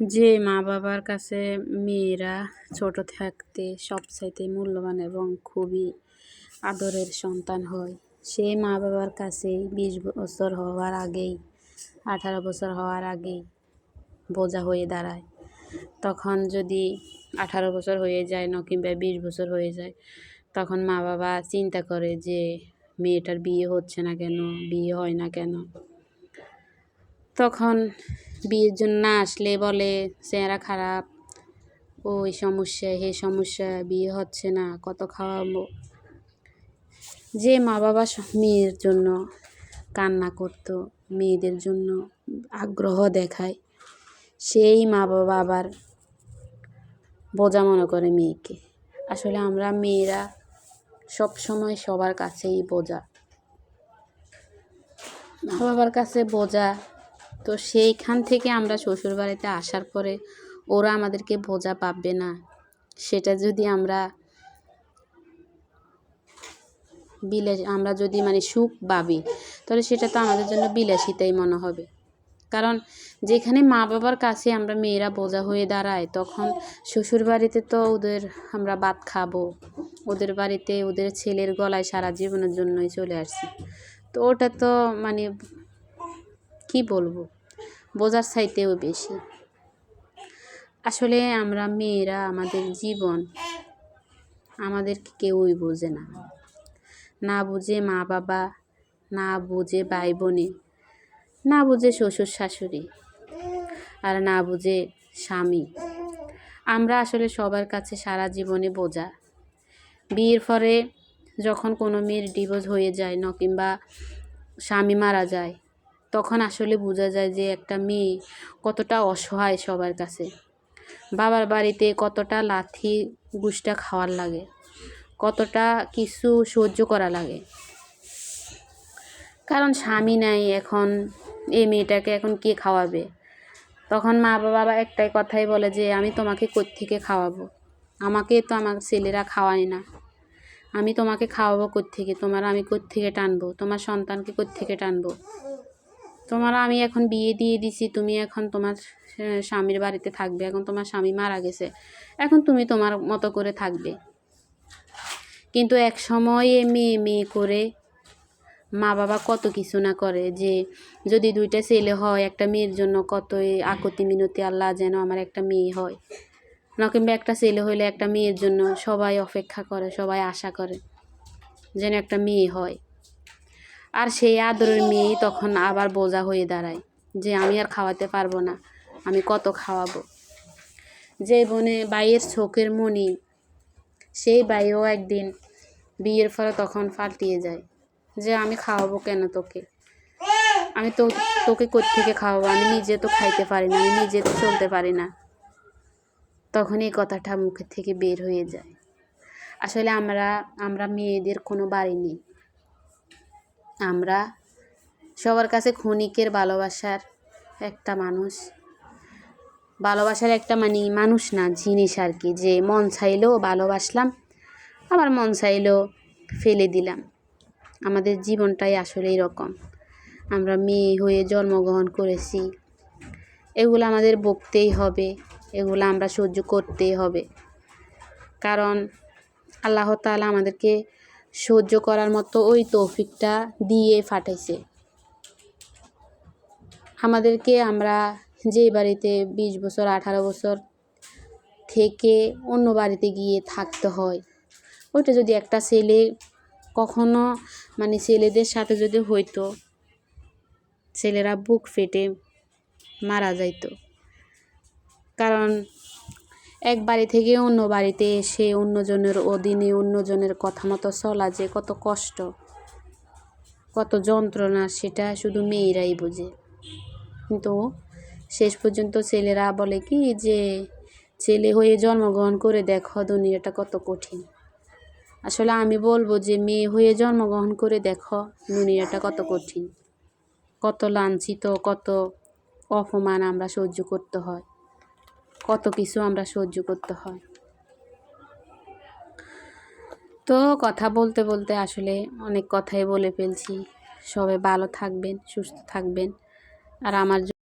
যে মা বাবার কাছে মেয়েরা ছোট থাকতে সবচাইতে মূল্যবান এবং খুবই আদরের সন্তান হয় সেই মা বাবার কাছেই বিশ বছর হওয়ার আগেই, আঠারো বছর হওয়ার আগেই বোঝা হয়ে দাঁড়ায়। তখন যদি আঠারো বছর হয়ে যায় ন কিংবা বিশ বছর হয়ে যায়, তখন মা বাবা চিন্তা করে যে মেয়েটার বিয়ে হচ্ছে না কেন, বিয়ে হয় না কেন। তখন বিয়ের জন্য না আসলে বলে চেহারা খারাপ। ওই সমস্যা হে সমস্যা, বিয়ে হচ্ছে না, কত খাওয়াবো? যে মা বাবা মেয়ের জন্য কান্না করতো, মেয়েদের জন্য আগ্রহ দেখায়, সেই মা বাবা আবার বোঝা মনে করে মেয়েকে। আসলে আমরা মেয়েরা সব সময় সবার কাছেই বোঝা। মা বাবার কাছে বোঝা তো সেইখান থেকে আমরা শ্বশুর বাড়িতে আসার পরে ওরা আমাদেরকে বোঝা পাবে না। সেটা যদি আমরা বিলাস আমরা যদি মানে সুখ ভাবি, তাহলে সেটা তো আমাদের জন্য বিলাসিতাই মনে হবে। কারণ যেখানে মা বাবার কাছে আমরা মেয়েরা বোঝা হয়ে দাঁড়াই তখন শ্বশুর বাড়িতে তো ওদের আমরা ভাত খাব। ওদের বাড়িতে ওদের ছেলের গলায় সারা জীবনের জন্যই চলে আসছি। তো ওটা তো মানে কি বলব? বোঝার চাইতেও বেশি। আসলে আমরা মেয়েরা আমাদের জীবন আমাদেরকে কেউই বোঝে না। না বুঝে মা বাবা না বুঝে ভাই বোনে না বুঝে শ্বশুর শাশুড়ি আর না বুঝে স্বামী। আমরা আসলে সবার কাছে সারা জীবনে বোঝা। বিয়ের পরে যখন কোনো মেয়ের ডিভোর্স হয়ে যায় ন কিংবা স্বামী মারা যায় তখন আসলে বোঝা যায় যে একটা মেয়ে কতটা অসহায় সবার কাছে। বাবার বাড়িতে কতটা লাথি গুষ্টা খাওয়ার লাগে, কতটা কিছু সহ্য করা লাগে। কারণ স্বামী নাই এখন, এই মেয়েটাকে এখন কে খাওয়াবে? তখন মা বাবা একটাই কথাই বলে যে, আমি তোমাকে থেকে খাওয়াবো? আমাকে তো আমার ছেলেরা খাওয়ায় না। আমি তোমাকে খাওয়াবো থেকে তোমার আমি থেকে টানবো? তোমার সন্তানকে থেকে টানবো? তোমার আমি এখন বিয়ে দিয়ে দিছি, তুমি এখন তোমার স্বামীর বাড়িতে থাকবে, এখন তোমার স্বামী মারা গেছে, এখন তুমি তোমার মতো করে থাকবে। কিন্তু এক সময়ে মেয়ে মেয়ে করে মা বাবা কত কিছু না করে যে, যদি দুইটা ছেলে হয়, একটা মেয়ের জন্য কতই আকতি মিনতি আল্লাহ যেন আমার একটা মেয়ে হয়। না, কিংবা একটা ছেলে হইলে একটা মেয়ের জন্য সবাই অপেক্ষা করে, সবাই আশা করে যেন একটা মেয়ে হয়। আর সেই আদরের মেয়ে তখন আবার বোঝা হয়ে দাঁড়ায় যে আমি আর খাওয়াতে পারব না, আমি কত খাওয়াবো। যে বনে বাইয়ের চোখের মনি, সেই বাইও একদিন বিয়ের ফলে তখন পাল্টিয়ে যায় যে আমি খাওয়াবো কেন তোকে? আমি তো তোকে থেকে খাওয়াবো? আমি নিজে তো খাইতে পারি না, আমি নিজে তো চলতে পারি না। তখন এই কথাটা মুখের থেকে বের হয়ে যায়। আসলে আমরা আমরা মেয়েদের কোনো বাড়ি নেই। আমরা সবার কাছে ক্ষণিকের ভালোবাসার একটা মানুষ। ভালোবাসার একটা মানে মানুষ না, জিনিস আর কি। যে মন চাইলেও ভালোবাসলাম, আবার মন চাইলেও ফেলে দিলাম। আমাদের জীবনটাই আসলে এরকম। আমরা মেয়ে হয়ে জন্মগ্রহণ করেছি। এগুলো আমাদের বকতেই হবে, এগুলো আমরা সহ্য করতেই হবে। কারণ আল্লাহ তাআলা আমাদেরকে সহ্য করার মতো ওই তৌফিকটা দিয়ে ফাটাইছে। আমাদেরকে আমরা যে বাড়িতে বিশ বছর, আঠারো বছর থেকে অন্য বাড়িতে গিয়ে থাকতে হয়, ওইটা যদি একটা ছেলে কখনো মানে ছেলেদের সাথে যদি হইতো, ছেলেরা বুক ফেটে মারা যাইতো। কারণ এক বাড়ি থেকে অন্য বাড়িতে এসে অন্যজনের অধীনে অন্যজনের কথা মতো চলা যে কত কষ্ট, কত যন্ত্রণা, সেটা শুধু মেয়েরাই বোঝে। কিন্তু শেষ পর্যন্ত ছেলেরা বলে কি যে, ছেলে হয়ে জন্মগ্রহণ করে দেখো দুনিয়াটা কত কঠিন। আসলে আমি বলব যে, মেয়ে হয়ে জন্মগ্রহণ করে দেখো দুনিয়াটা কত কঠিন। কত লাঞ্ছিত, কত অপমান আমরা সহ্য করতে হয়। কত কিছু আমরা সহ্য করতে হয়। তো কথা বলতে বলতে আসলে অনেক কথাই বলে ফেলছি। সবাই ভালো থাকবেন, সুস্থ থাকবেন। আর আমার